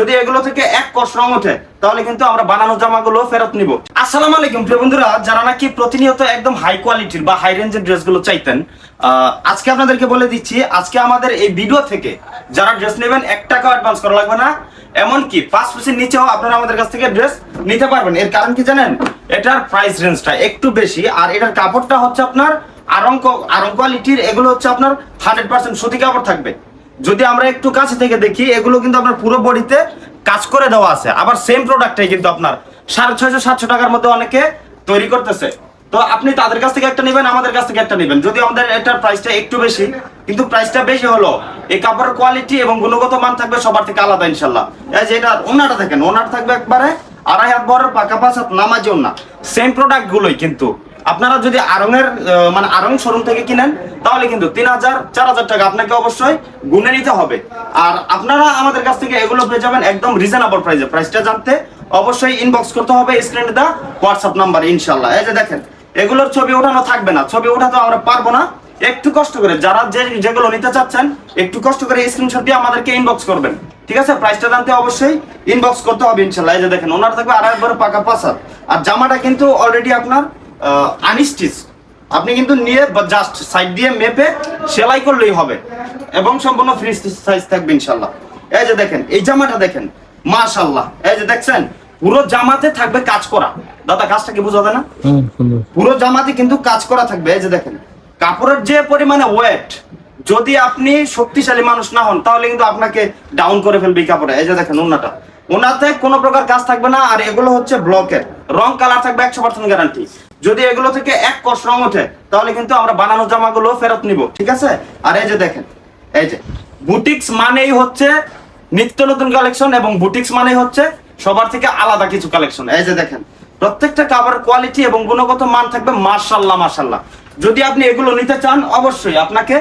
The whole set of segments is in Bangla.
যদি এগুলো থেকে এক কষ রং ওঠে, তাহলে কিন্তু আমরা বানানো জামাগুলো ফেরত নিব। আসসালামু আলাইকুম, প্রিয় বন্ধুরা, যারা নাকি প্রতিনিয়ত একদম হাই কোয়ালিটির বা হাই রেঞ্জের ড্রেসগুলো চাইতেন আজকে আপনাদেরকে বলে দিচ্ছি, আজকে আমাদের এই ভিডিও থেকে যারা ড্রেস নেবেন, এক টাকা অ্যাডভান্স করা লাগবে না। এমনকি পাঁচ পিসের নিচেও আপনারা আমাদের কাছ থেকে ড্রেস নিতে পারবেন। এর কারণ কি জানেন? এটার প্রাইস রেঞ্জটা একটু বেশি, আর এটার কাপড়টা হচ্ছে আপনার আরং আরং কোয়ালিটির এগুলো হচ্ছে আপনার হান্ড্রেড পার্সেন্ট সুতি কাপড় থাকবে। যদি আমরা একটু কাছে থেকে দেখি, এগুলো কিন্তু আপনার পুরো বডিতে কাজ করে দেওয়া আছে। আবার সেম প্রোডাক্টটাই কিন্তু আপনার সাড়ে ছয়শো, সাতশো টাকার মধ্যে অনেকে তৈরি করতেছে। তো আপনি তাদের কাছ থেকে একটা নেবেন, আমাদের কাছ থেকে একটা নেবেন। যদি আমাদের এটার প্রাইসটা একটু বেশি, কিন্তু প্রাইসটা বেশি হলো, এই কাপড়ের কোয়ালিটি এবং গুণগত মান থাকবে সবার থেকে আলাদা ইনশাল্লাহ এই যে এটা ওনাটা থাকেন ওনাটা থাকবে একবারে আড়াই হাত বড়, পাকা পাঁচ হাত নামাজি ওনা সেম প্রোডাক্ট গুলোই কিন্তু আপনারা যদি আরঙের মানে আরং শোরুম থেকে কিনেন, তাহলে কিন্তু তিন হাজার, চার হাজার টাকা আপনাকে অবশ্যই গুনে নিতে হবে। আর আপনারা আমাদের কাছ থেকে এগুলো পেয়ে যাবেন একদম রিজনেবল প্রাইসে প্রাইসটা জানতে অবশ্যই ইনবক্স করতে হবে স্ক্রিনে দা হোয়াটসঅ্যাপ নাম্বার ইনশাল্লাহ এই যে দেখেন, এগুলোর ছবি ওঠানো থাকবে না। ছবি ওঠাতে আমরা পারব না। একটু কষ্ট করে, যারা যে যেগুলো নিতে চাচ্ছেন, একটু কষ্ট করে স্ক্রিনশট দিয়ে আমাদেরকে ইনবক্স করবেন। ঠিক আছে? প্রাইসটা জানতে অবশ্যই ইনবক্স করতে হবে ইনশাল্লাহ এই যে দেখেন, ওনার থাকবে আড়াই বড় পাকা হাত। আর জামাটা কিন্তু অলরেডি আপনার আনস্টিচ আপনি কিন্তু নিয়ে জাস্ট সাইড দিয়ে মেপে সেলাই করলেই হবে। এবং সম্পূর্ণ ফ্রি সাইজ থাকবে ইনশাল্লাহ এই যে দেখেন এই জামাটা দেখেন মাশাল্লাহ এই যে দেখছেন পুরো জামাতে থাকবে কাজ করা। দাদা কাজটা কি বুঝাবে না? পুরো জামাতে কিন্তু কাজ করা থাকবে। এই যে দেখেন কাপড়ের যে পরিমাণে ওয়েট যদি আপনি শক্তিশালী মানুষ না হন তাহলে কিন্তু আপনাকে ডাউন করে ফেলবে কাপড়ে। এই যে দেখেন ওনাটা। ওনাতে কোনো প্রকার কাজ থাকবে না আর এগুলো হচ্ছে ব্লকের রং কালার থাকবে একশো পার্সেন্ট গ্যারান্টি যদি এগুলো থেকে এক কষ রং ওঠে, তাহলে কিন্তু আমরা বানানো জামাগুলো ফেরত নিব, ঠিক আছে? আর এই যে দেখেন, এই যে, বুটিক্স মানেই হচ্ছে নিত্য নতুন কালেকশন এবং বুটিক্স মানেই হচ্ছে সবার থেকে আলাদা কিছু কালেকশন। এই যে দেখেন, প্রত্যেকটা কাপড়ের কোয়ালিটি এবং গুণগত মান থাকবে মার্শাল্লাহ মার্শাল্লাহ যদি আপনি এগুলো নিতে চান, অবশ্যই আপনাকে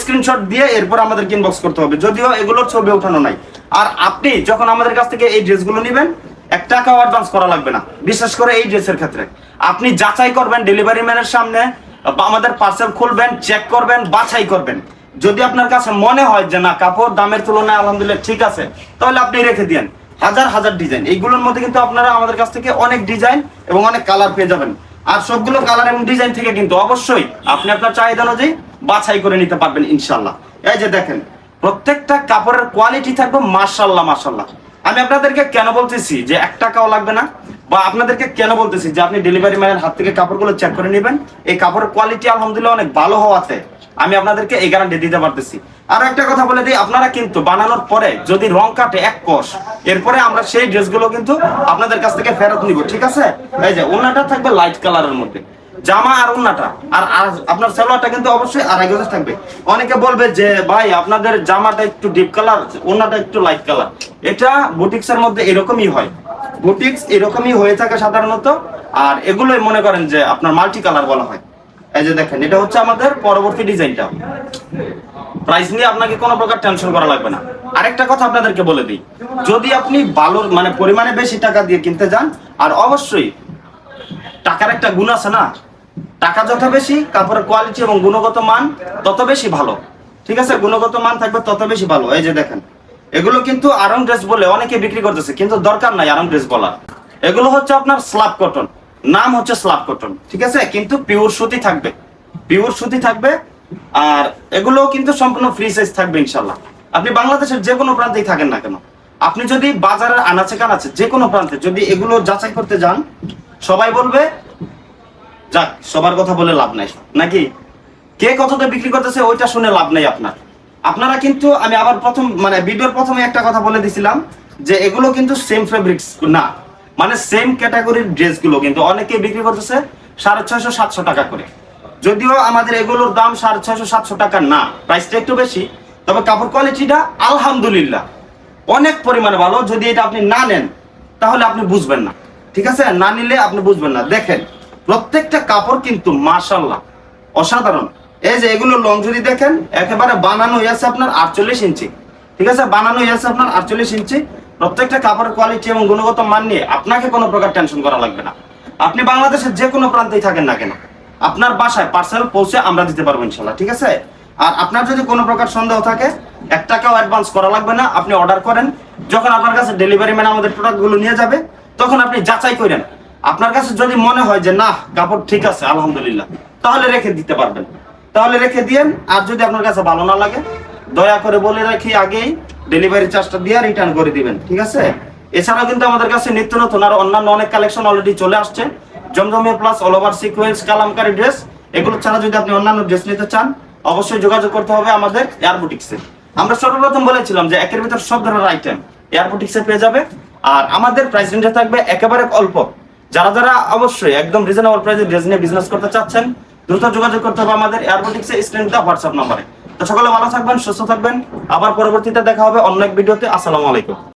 স্ক্রিনশট দিয়ে এরপর আমাদের ইনবক্স করতে হবে, যদিও এগুলোর ছবি ওঠানো নাই। আর আপনি যখন আমাদের কাছ থেকে এই ড্রেসগুলো নেবেন, এক টাকাও অ্যাডভান্স করা লাগবে না, বিশেষ করে এই ড্রেসের ক্ষেত্রে। আপনি যাচাই করবেন ডেলিভারি ম্যানের সামনে আমাদের পার্সেল খুলবেন চেক করবেন, বাছাই করবেন। যদি আপনার কাছে মনে হয় যে না, কাপড় দামের তুলনায় আলহামদুলিল্লাহ ঠিক আছে, তাহলে আপনি রেখে দিন হাজার হাজার ডিজাইন এইগুলোর মধ্যে কিন্তু আপনারা আমাদের কাছ থেকে অনেক ডিজাইন এবং অনেক কালার পেয়ে যাবেন। আর সবগুলো কালার এবং ডিজাইন থেকে কিন্তু অবশ্যই আপনি আপনার চাহিদা অনুযায়ী বাছাই করে নিতে পারবেন ইনশাল্লাহ এই যে দেখেন, প্রত্যেকটা কাপড়ের কোয়ালিটি থাকবে মার্শাল্লাহ মার্শাল্লাহ আমি আপনাদেরকে কেন বলতেছি যে এক টাকাও লাগবে না? বা আপনাদেরকে কেন বলতেছি যে আপনি ডেলিভারি ম্যানের হাত থেকে কাপড়গুলো চেক করে নেবেন? এই কাপড়ের কোয়ালিটি আলহামদুলিল্লাহ অনেক ভালো হওয়াতে আমি আপনাদেরকে এই গ্যারান্টি দিতে পারতেছি। আর একটা কথা বলে দিই, আপনারা কিন্তু বানানোর পরে যদি রং কাটে এক কষ, এরপরে আমরা সেই ড্রেসগুলো কিন্তু আপনাদের কাছ থেকে ফেরত নিব, ঠিক আছে? এই যে ওনাটা থাকবে লাইট কালারের মধ্যে। জামা আর ওন্নাটা আর আর আপনার সালোয়ারটা কিন্তু অবশ্যই আড়াই গজে থাকবে। অনেকে বলবে যে, ভাই, আপনাদের জামাটা একটু ডিপ কালার ওন্নাটা একটু লাইট কালার এটা বুটিক্স এর মধ্যে এরকমই হয়। বুটিক্স এরকমই হয়ে থাকে সাধারণত। আর এগুলোই মনে করেন যে আপনার মাল্টি কালার বলা হয়। এই যে দেখেন, এটা হচ্ছে আমাদের পরবর্তী ডিজাইনটা। প্রাইস নিয়ে আপনাকে কোনো প্রকার টেনশন করা লাগবে না। আরেকটা কথা আপনাদেরকে বলে দিই, যদি আপনি ভালো মানে পরিমাণে বেশি টাকা দিয়ে কিনতে যান, আর অবশ্যই টাকার একটা গুণ আছে না, টাকা যত বেশি, কাপড়ের কোয়ালিটি এবং গুণগত মান তত বেশি ভালো। ঠিক আছে? গুণগত মান থাকবে তত বেশি ভালো। এই যে দেখেন এগুলো কিন্তু আরাম ড্রেস বলে অনেকে বিক্রি করতেছে, কিন্তু দরকার নাই আরাম ড্রেস বলার। এগুলো হচ্ছে আপনার স্লাব কটন। নাম হচ্ছে স্লাব কটন, ঠিক আছে? কিন্তু পিওর সুতি থাকবে। পিওর সুতি থাকবে, আর এগুলো কিন্তু সম্পূর্ণ ফ্রি সাইজ থাকবে ইনশাল্লাহ আপনি বাংলাদেশের যে কোনো প্রান্তেই থাকেন না কেন। আপনি যদি বাজারের আনাচে কানাচে যে কোনো প্রান্তে যদি এগুলো যাচাই করতে যান, সবাই বলবে, যাক, সবার কথা বলে লাভ নাই। নাকি? কে কততে বিক্রি করতেছে, ওইটা শুনে লাভ নাই আপনার। আপনারা কিন্তু, আমি আবার প্রথম মানে ভিডিওর প্রথমে একটা কথা বলে দিছিলাম যে এগুলো কিন্তু সেম ফেব্রিক্স না। মানে সেম ক্যাটাগরির ড্রেসগুলো কিন্তু অনেকে বিক্রি করতেছে সাড়ে ছয়শো, সাতশো টাকা করে। যদিও আমাদের এগুলোর দাম সাড়ে ছয়শো, সাতশো টাকা না প্রাইসটা একটু বেশি। তবে কাপড় কোয়ালিটিটা আলহামদুলিল্লাহ অনেক পরিমাণে ভালো। যদি এটা আপনি না নেন, তাহলে আপনি বুঝবেন না। ঠিক আছে? না নিলে আপনি বুঝবেন না। দেখেন, প্রত্যেকটা কাপড় কিন্তু মাশাল্লাহ অসাধারণ। এই যে এগুলো লং যদি দেখেন, একেবারে বানানো হয়েছে আপনার আটচল্লিশ ইঞ্চি ঠিক আছে? বানানো হয়েছে আপনার আটচল্লিশ ইঞ্চি প্রত্যেকটা কাপড়ের কোয়ালিটি এবং গুণগত মান নিয়ে আপনাকে কোনো প্রকার টেনশন করা লাগবে না। আপনি বাংলাদেশের যে কোনো প্রান্তেই থাকেন না কেন, আপনার বাসায় পার্সেল পৌঁছে আমরা দিতে পারব ইনশাল্লাহ ঠিক আছে? আর আপনার যদি কোনো প্রকার সন্দেহ থাকে, এক টাকাও অ্যাডভান্স করা লাগবে না। আপনি অর্ডার করেন, যখন আপনার কাছে ডেলিভারি ম্যান আমাদের প্রোডাক্টগুলো নিয়ে যাবে, তখন আপনি যাচাই করেন। আপনার কাছে যদি মনে হয় যে না কাপড় ঠিক আছে, আলহামদুলিল্লাহ, তাহলে রেখে দিতে পারবেন। তাহলে রেখে দিয়েন, আর যদি আপনার কাছে ভালো না লাগে, দয়া করে বলে রাখি, আগেই ডেলিভারি চার্জটা দিয়ে রিটার্ন করে দিবেন, ঠিক আছে? এছাড়াও কিন্তু আমাদের কাছে নিত্য নতুন আর অন্যান্য অনেক কালেকশন অলরেডি চলে আসছে। জমজমিয়া plus all over sequence kalamkari dress এগুলো ছাড়া যদি আপনি অন্যান্য ড্রেস নিতে চান, অবশ্যই যোগাযোগ করতে হবে আমাদের এয়ার বুটিক্সে আমরা সর্বপ্রথম বলেছিলাম যে একের ভিতর সব ধরনের আইটেম এয়ার বুটিক্সে পেয়ে যাবে, আর আমাদের প্রাইস রেঞ্জে থাকবে একেবারে অল্প। যারা যারা অবশ্যই একদম রিজনেবল প্রাইসে ড্রেস নিয়ে বিজনেস করতে চাচ্ছেন দ্রুত যোগাযোগ করতে হবে আমাদের এয়ারপোর্টিক্সে স্ক্রিন হোয়াটসঅ্যাপ নম্বরে। তো সকলে ভালো থাকবেন, সুস্থ থাকবেন। আবার পরবর্তীতে দেখা হবে অন্য এক ভিডিওতে আসসালামু আলাইকুম।